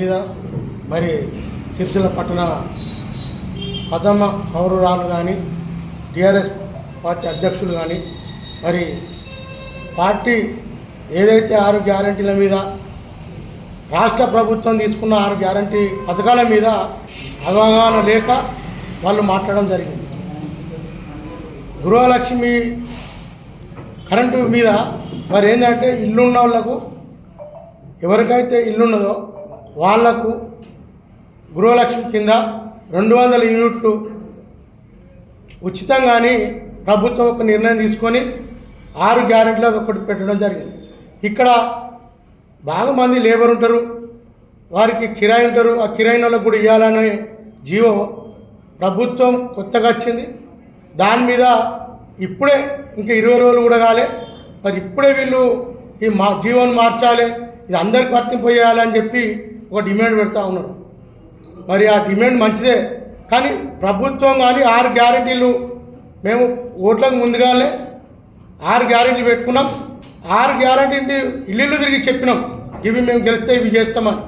మీద మరి సిరిసిల్ల పట్టణ ప్రథమ పౌరురాలు కానీ టీఆర్ఎస్ పార్టీ అధ్యక్షులు కానీ మరి పార్టీ ఏదైతే ఆరు గ్యారంటీల మీద రాష్ట్ర ప్రభుత్వం తీసుకున్న ఆరు గ్యారంటీ పథకాల మీద అవగాహన లేక వాళ్ళు మాట్లాడడం జరిగింది. గృహలక్ష్మి కరెంటు మీద మరి ఏంటంటే ఇల్లున్న వాళ్ళకు ఎవరికైతే ఇల్లున్నదో వాళ్ళకు గృహలక్ష్మి కింద రెండు వందల యూనిట్లు ఉచితంగానే ప్రభుత్వం ఒక నిర్ణయం తీసుకొని ఆరు గ్యారెంటీలు ఒకటి పెట్టడం జరిగింది. ఇక్కడ బాగా మంది లేబర్ ఉంటారు వారికి కిరాయి ఉంటారు ఆ కిరాయి వాళ్ళకు కూడా ఇవ్వాలనే జీవో ప్రభుత్వం కొత్తగా వచ్చింది. దాని మీద ఇప్పుడే ఇంకా ఇరవై రోజులు కూడా కాలే. మరి ఇప్పుడే వీళ్ళు ఈ మా జీవోని మార్చాలి ఇది అందరికి వర్తింపజేయాలి అని చెప్పి ఒక డిమాండ్ పెడతా ఉన్నారు. మరి ఆ డిమాండ్ మంచిదే కానీ ప్రభుత్వం కానీ ఆరు గ్యారంటీలు మేము ఓట్లకు ముందుగానే ఆరు గ్యారంటీలు పెట్టుకున్నాం. ఆరు గ్యారంటీ ఇల్లు తిరిగి చెప్పినాం. ఇవి మేము గెలిస్తే ఇవి చేస్తామని.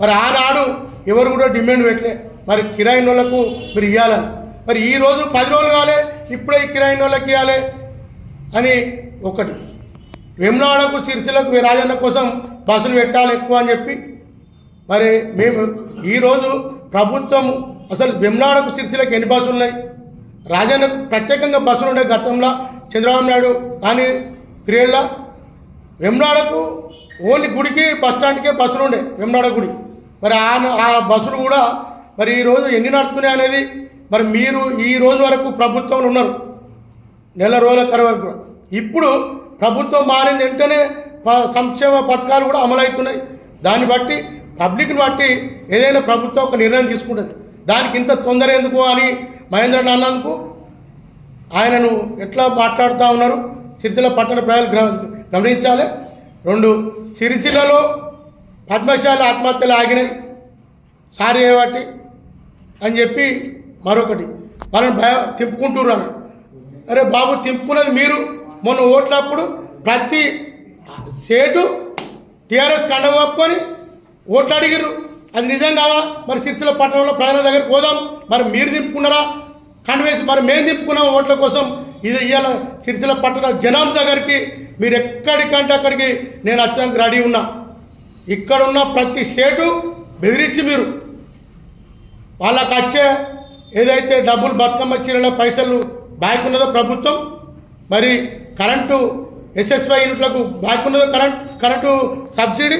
మరి ఆనాడు ఎవరు కూడా డిమాండ్ పెట్టలే. మరి కిరాయి వాళ్ళకు మీరు ఇవ్వాలని మరి ఈ రోజు పది రోజులు కాలే ఇప్పుడే కిరాయి వాళ్ళకి ఇవ్వాలి అని ఒకటి. వెమ్లాడకు సిరిసిలకు రాజన్న కోసం బస్సులు పెట్టాలి ఎక్కువ అని చెప్పి మరి మేము ఈరోజు ప్రభుత్వం అసలు విమ్లాడకు సిరిసిలకు ఎన్ని బస్సులు ఉన్నాయి? రాజన్నకు ప్రత్యేకంగా బస్సులు ఉండే గతంలో చంద్రబాబు నాయుడు కానీ క్రియళ్ళ వెమ్నాడకు ఓన్లీ గుడికి బస్ స్టాండ్కే బస్సులు ఉండే వెమ్లాడ గుడి. మరి ఆ ఆ బస్సులు కూడా మరి ఈరోజు ఎన్ని నడుస్తున్నాయి అనేది మరి మీరు ఈ రోజు వరకు ప్రభుత్వంలో ఉన్నారు. నెల రోజుల తర్వాత వరకు కూడా. ఇప్పుడు ప్రభుత్వం మారిన వెంటనే ప- సంక్షేమ పథకాలు కూడా అమలవుతున్నాయి. దాన్ని బట్టి పబ్లిక్ని బట్టి ఏదైనా ప్రభుత్వం ఒక నిర్ణయం తీసుకుంటుంది. దానికి ఇంత తొందర ఎందుకు అని మహేంద్ర నాన్నకు ఆయనను ఎట్లా మాట్లాడుతూ ఉన్నారు? సిరిసిల్ల పట్టణ ప్రజలు గమనించాలి. రెండు సిరిసిల్లలో పద్మశాల ఆత్మహత్యలు ఆగినాయి. సారీ ఏవాటి అని చెప్పి మరొకటి. వాళ్ళని భయ తిప్పుకుంటుర్రు అని. అరే బాబు తిప్పుకున్నది మీరు. మొన్న ఓట్లప్పుడు ప్రతి సేటు టీఆర్ఎస్ కండ కప్పుకొని ఓట్లు అడిగిర్రు. అది నిజం కాదా? మరి సిరిసిల్ల పట్టణంలో ప్రజల దగ్గరికి పోదాం. మరి మీరు దింపుకున్నారా కండ మరి మేము దింపుకున్నాం ఓట్ల కోసం. ఇది ఇవాళ సిరిసిల్ల పట్టణ జనం దగ్గరికి మీరు ఎక్కడికంటే అక్కడికి నేను వచ్చడానికి రెడీ ఉన్నా. ఇక్కడున్న ప్రతి సేటు బెదిరించి మీరు. వాళ్ళకి వచ్చే ఏదైతే డబ్బులు బతుకమ్మ చీరల పైసలు బ్యాక్ ఉన్నదో ప్రభుత్వం మరి కరెంటు ఎస్ఎస్వై యూనిట్లకు బ్యాక్ ఉన్నదో కరెంట్ కరెంటు సబ్సిడీ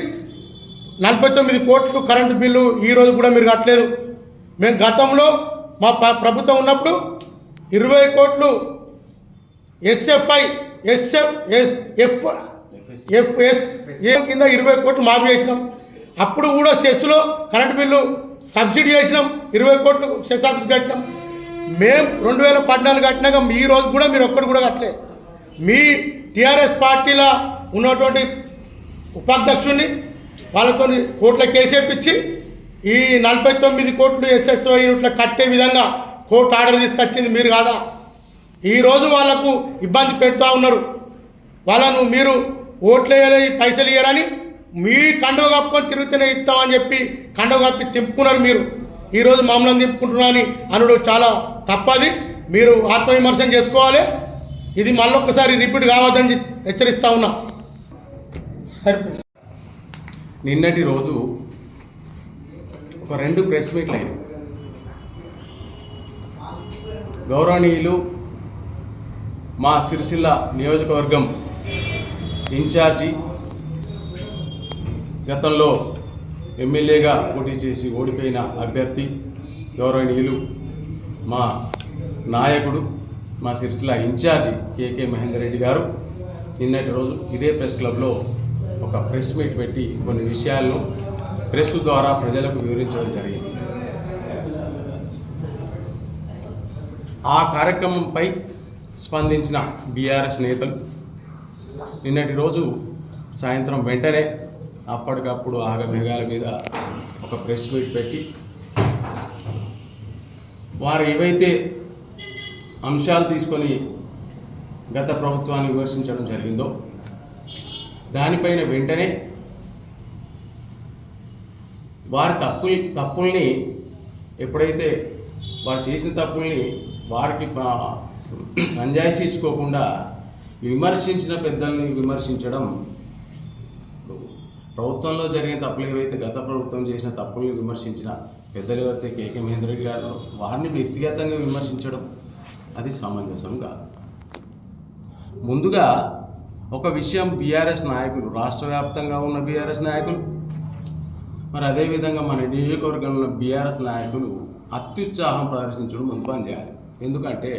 నలభై తొమ్మిది కోట్లు కరెంటు బిల్లు ఈ రోజు కూడా మీరు కట్టలేదు. మేము గతంలో మా ప్రభుత్వం ఉన్నప్పుడు ఇరవై కోట్లు SFI SF S F FS ఏ కింద ఇరవై కోట్లు మాఫీ చేసినాం. అప్పుడు కూడా సెస్లో కరెంటు బిల్లు సబ్సిడీ చేసినాం. ఇరవై కోట్లు సెస్ ఆఫీస్ కట్టినాం. మేము రెండు వేల పద్నాలుగు కట్టినాక ఈ రోజు కూడా మీరు ఒక్కడు కూడా కట్టలే మీ టీఆర్ఎస్ పార్టీలో ఉన్నటువంటి ఉపాధ్యక్షుడిని వాళ్ళతో కోట్ల కేసేపించి ఈ నలభై తొమ్మిది కోట్లు ఎస్ఎస్ఓ యూనిట్లు కట్టే విధంగా కోర్టు ఆర్డర్ తీసుకొచ్చింది మీరు కాదా? ఈరోజు వాళ్ళకు ఇబ్బంది పెడుతూ ఉన్నారు. వాళ్ళను మీరు ఓట్లు వేయాలి పైసలు ఇవ్వాలని మీ కండవ కప్పుకొని తిరుగుతూనే ఇస్తామని చెప్పి కండవ కప్పి తింపుకున్నారు మీరు. ఈరోజు మమ్మల్ని తింపుకుంటున్నారని అనుడు చాలా తప్పది. మీరు ఆత్మవిమర్శన చేసుకోవాలి. ఇది మళ్ళొక్కసారి రిపీట్ కావద్దని హెచ్చరిస్తా ఉన్నా. సరిపోయింది. నిన్నటి రోజు ఒక రెండు ప్రెస్ మీట్లు అయినాయి. గౌరవనీయులు మా సిరిసిల్ల నియోజకవర్గం ఇన్ఛార్జి గతంలో ఎమ్మెల్యేగా పోటీ చేసి ఓడిపోయిన అభ్యర్థి గౌరవనీయులు మా నాయకుడు మా Sirisilla incharge K K Mahender Reddy గారు నిన్నటి రోజు ఇదే ప్రెస్ క్లబ్లో ఒక ప్రెస్ మీట్ పెట్టి కొన్ని విషయాలను ప్రెస్ ద్వారా ప్రజలకు వివరించడం జరిగింది. ఆ కార్యక్రమంపై స్పందించిన బీఆర్ఎస్ నేతలు నిన్నటి రోజు సాయంత్రం వెంటనే అప్పటికప్పుడు ఆగమేఘాల మీద ఒక ప్రెస్ మీట్ పెట్టి వారు ఏవైతే అంశాలు తీసుకొని గత ప్రభుత్వాన్ని విమర్శించడం జరిగిందో దానిపైన వెంటనే వారి తప్పులు తప్పుల్ని ఎప్పుడైతే వారు చేసిన తప్పుల్ని వారికి సంజాయిషించుకోకుండా విమర్శించిన పెద్దల్ని విమర్శించడం ప్రభుత్వంలో జరిగిన తప్పులు ఏవైతే గత ప్రభుత్వం చేసిన తప్పుల్ని విమర్శించిన పెద్దలు ఎవరైతే కేకే మహేంద్ర గారు వారిని వ్యక్తిగతంగా విమర్శించడం అది సమంజసం కాదు. ముందుగా ఒక విషయం బీఆర్ఎస్ నాయకులు రాష్ట్ర వ్యాప్తంగా ఉన్న బీఆర్ఎస్ నాయకులు. మరి అదేవిధంగా మన నియోజకవర్గంలో బీఆర్ఎస్ నాయకులు అత్యుత్సాహం ప్రదర్శించడం ముందు పని చేయాలి. ఎందుకంటే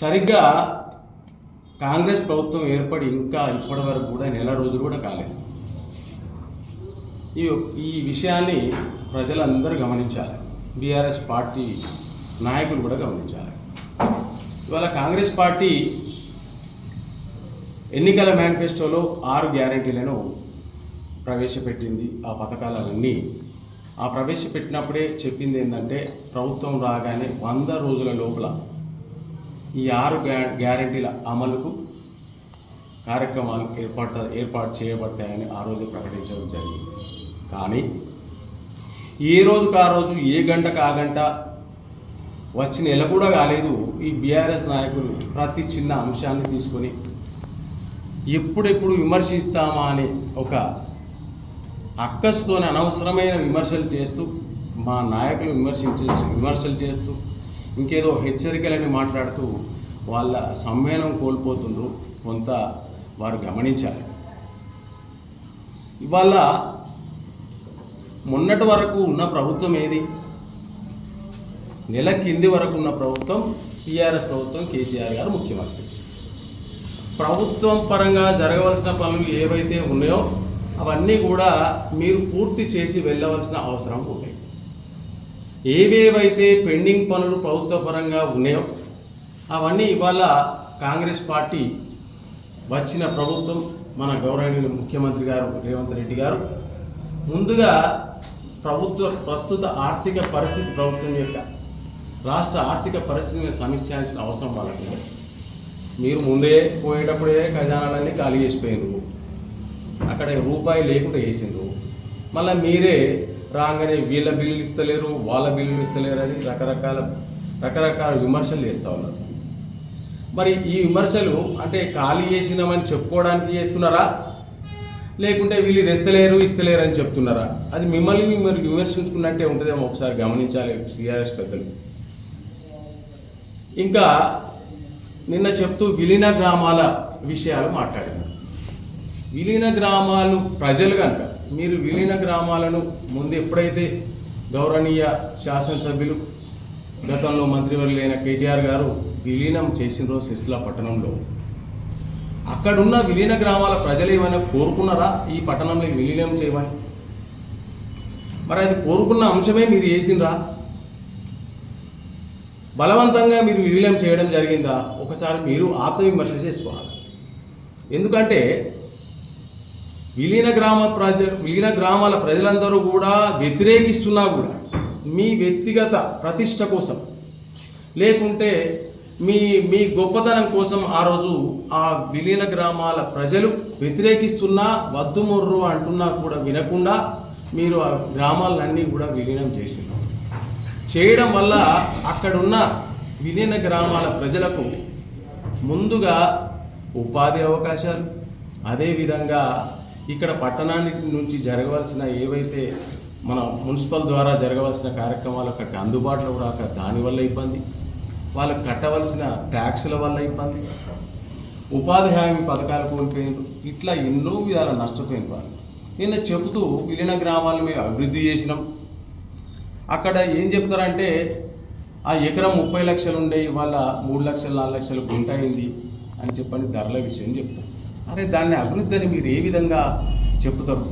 సరిగ్గా కాంగ్రెస్ ప్రభుత్వం ఏర్పడి ఇంకా ఇప్పటి వరకు కూడా నెల రోజులు కూడా కాలేదు. ఈ ఈ విషయాన్ని ప్రజలందరూ గమనించాలి. బీఆర్ఎస్ పార్టీ నాయకులు కూడా గమనించాలి. ఇవాళ కాంగ్రెస్ పార్టీ ఎన్నికల మేనిఫెస్టోలో ఆరు గ్యారెంటీలను ప్రవేశపెట్టింది ఆ పథకాలన్నీ. ఆ ప్రవేశపెట్టినప్పుడే చెప్పింది ఏంటంటే ప్రభుత్వం రాగానే వంద రోజుల లోపల ఈ ఆరు గ్యా గ్యారెంటీల అమలుకు కార్యక్రమాలు ఏర్పాటు ఏర్పాటు చేయబడతాయని ఆ రోజు ప్రకటించడం జరిగింది. కానీ ఏ రోజుకు ఆ రోజు ఏ గంటకు ఆ గంట వచ్చి నెల కూడా కాలేదు. ఈ బీఆర్ఎస్ నాయకులు ప్రతి చిన్న అంశాన్ని తీసుకొని ఎప్పుడెప్పుడు విమర్శిస్తామా అని ఒక అక్కసుతోని అనవసరమైన విమర్శలు చేస్తూ మా నాయకులు విమర్శించే విమర్శలు చేస్తూ ఇంకేదో హెచ్చరికలని మాట్లాడుతూ వాళ్ళ సమ్మేళనం కోల్పోతుండ్రు కొంత వారు గమనించాలి. ఇవాళ మొన్నటి వరకు ఉన్న ప్రభుత్వం ఏది? నెల కింది వరకు ఉన్న ప్రభుత్వం టీఆర్ఎస్ ప్రభుత్వం కేసీఆర్ గారు ముఖ్యమంత్రి. ప్రభుత్వం పరంగా జరగవలసిన పనులు ఏవైతే ఉన్నాయో అవన్నీ కూడా మీరు పూర్తి చేసి వెళ్ళవలసిన అవసరం ఉంది. ఏవేవైతే పెండింగ్ పనులు ప్రభుత్వ పరంగా ఉన్నాయో అవన్నీ ఇవాళ కాంగ్రెస్ పార్టీ వచ్చిన ప్రభుత్వం మన గౌరవనీయులు ముఖ్యమంత్రి గారు రేవంత్ రెడ్డి గారు. ముందుగా ప్రభుత్వ ప్రస్తుత ఆర్థిక పరిస్థితి ప్రభుత్వం యొక్క రాష్ట్ర ఆర్థిక పరిస్థితిని సమీక్షించాల్సిన అవసరం వాళ్ళకి మీరు ముందే పోయేటప్పుడే ఖజానాలన్నీ ఖాళీ చేసిపోయినారు అక్కడ రూపాయి లేకుండా వేసిండ్రు. మళ్ళీ మీరే రాగానే వీళ్ళ బిల్లులు ఇస్తలేరు వాళ్ళ బిల్లులు ఇస్తలేరు అని రకరకాల రకరకాల విమర్శలు చేస్తూ ఉన్నారు. మరి ఈ విమర్శలు అంటే ఖాళీ చేసినామని చెప్పుకోవడానికి చేస్తున్నారా? లేకుంటే వీళ్ళు ఇది ఇస్తలేరు ఇస్తలేరు అని చెప్తున్నారా? అది మిమ్మల్ని మీరు విమర్శించుకున్నట్టే ఉంటుందేమో ఒకసారి గమనించాలి సిఆర్ఎస్ పెద్దలు. ఇంకా నిన్న చెప్తూ విలీన గ్రామాల విషయాలు మాట్లాడినారు విలీన గ్రామాలు ప్రజలు కనుక మీరు విలీన గ్రామాలను ముందు ఎప్పుడైతే గౌరవనీయ శాసనసభ్యులు గతంలో మంత్రివర్యులైన కేటీఆర్ గారు విలీనం చేసిన రోజు సిరిసిల పట్టణంలో అక్కడున్న విలీన గ్రామాల ప్రజలు ఏమైనా కోరుకున్నారా ఈ పట్టణంలో విలీనం చేయమని? మరి అది కోరుకున్న అంశమే మీరు చేసినరా బలవంతంగా మీరు విలీనం చేయడం జరిగిందా? ఒకసారి మీరు ఆత్మవిమర్శ చేసుకోవాలి. ఎందుకంటే విలీన గ్రామ ప్రజ విలీన గ్రామాల ప్రజలందరూ కూడా వ్యతిరేకిస్తున్నా కూడా మీ వ్యక్తిగత ప్రతిష్ట కోసం లేకుంటే మీ మీ గొప్పతనం కోసం ఆ రోజు ఆ విలీన గ్రామాల ప్రజలు వ్యతిరేకిస్తున్నా వద్దు మొర్రు అంటున్నా కూడా వినకుండా మీరు ఆ గ్రామాలన్నీ కూడా విలీనం చేసింది చేయడం వల్ల అక్కడున్న విలీన గ్రామాల ప్రజలకు ముందుగా ఉపాధి అవకాశాలు అదేవిధంగా ఇక్కడ పట్టణానికి నుంచి జరగవలసిన ఏవైతే మన మున్సిపల్ ద్వారా జరగవలసిన కార్యక్రమాలు అక్కడికి అందుబాటులో రాక దానివల్ల ఇబ్బంది. వాళ్ళకి కట్టవలసిన ట్యాక్సుల వల్ల ఇబ్బంది. ఉపాధి హామీ పథకాలు కోల్పోయింది ఇట్లా ఎన్నో విధాల నష్టపోయింది వాళ్ళు. నిన్న చెబుతూ విలీన గ్రామాలు మేము అభివృద్ధి చేసినాం. అక్కడ ఏం చెప్తారంటే ఆ ఎకరం ముప్పై లక్షలు ఉండే ఇవాళ మూడు లక్షలు నాలుగు లక్షలు గుంట అయింది అని చెప్పని ధరల విషయం చెప్తారు. అరే దాన్ని అభివృద్ధి అని మీరు ఏ విధంగా చెప్తారు?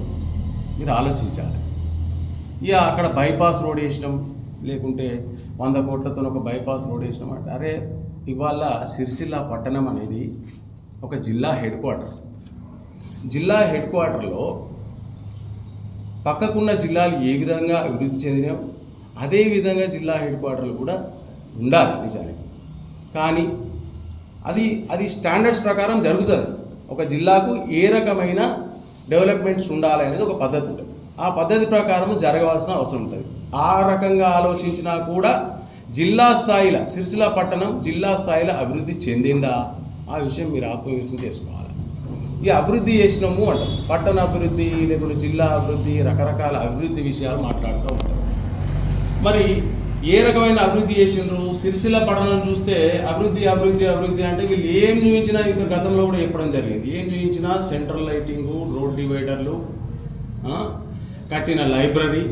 మీరు ఆలోచించాలి. ఇక అక్కడ బైపాస్ రోడ్ వేసినాం లేకుంటే వంద కోట్లతో ఒక బైపాస్ రోడ్ వేసినాం అంటే అరే ఇవాళ సిరిసిల్ల పట్టణం అనేది ఒక జిల్లా హెడ్ క్వార్టర్. జిల్లా హెడ్ క్వార్టర్లో పక్కకున్న జిల్లాలు ఏ విధంగా అభివృద్ధి చెందినావు అదే విధంగా జిల్లా హెడ్ క్వార్టర్లు కూడా ఉండాలి నిజానికి. కానీ అది అది స్టాండర్డ్స్ ప్రకారం జరుగుతుంది. ఒక జిల్లాకు ఏ రకమైన డెవలప్మెంట్స్ ఉండాలి అనేది ఒక పద్ధతి ఉంటుంది. ఆ పద్ధతి ప్రకారం జరగవలసిన అవసరం ఉంటుంది. ఆ రకంగా ఆలోచించినా కూడా జిల్లా స్థాయిలో సిరిసిల్ల పట్టణం జిల్లా స్థాయిలో అభివృద్ధి చెందిందా? ఆ విషయం మీరు ఆత్మవిశ్వం చేసుకోవాలి. ఈ అభివృద్ధి చేసినాము అంటారు పట్టణ అభివృద్ధి లేకుంటే జిల్లా అభివృద్ధి రకరకాల అభివృద్ధి విషయాలు మాట్లాడుతూ ఉంటారు మరి ఏ రకమైన అభివృద్ధి చేసిండ్రు? సిరిసిల్ల పట్టణం చూస్తే అభివృద్ధి అభివృద్ధి అభివృద్ధి అంటే వీళ్ళు ఏం చూపించినా ఇంత గతంలో కూడా చెప్పడం జరిగింది. ఏం చూపించినా సెంట్రల్ లైటింగ్ రోడ్ డివైడర్లు కట్టిన లైబ్రరీ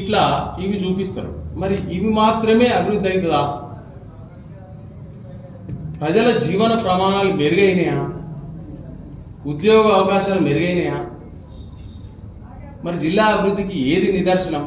ఇట్లా ఇవి చూపిస్తారు. మరి ఇవి మాత్రమే అభివృద్ధి అవుతుందా? ప్రజల జీవన ప్రమాణాలు మెరుగైనాయా? ఉద్యోగ అవకాశాలు మెరుగైనాయా? మరి జిల్లా అభివృద్ధికి ఏది నిదర్శనం?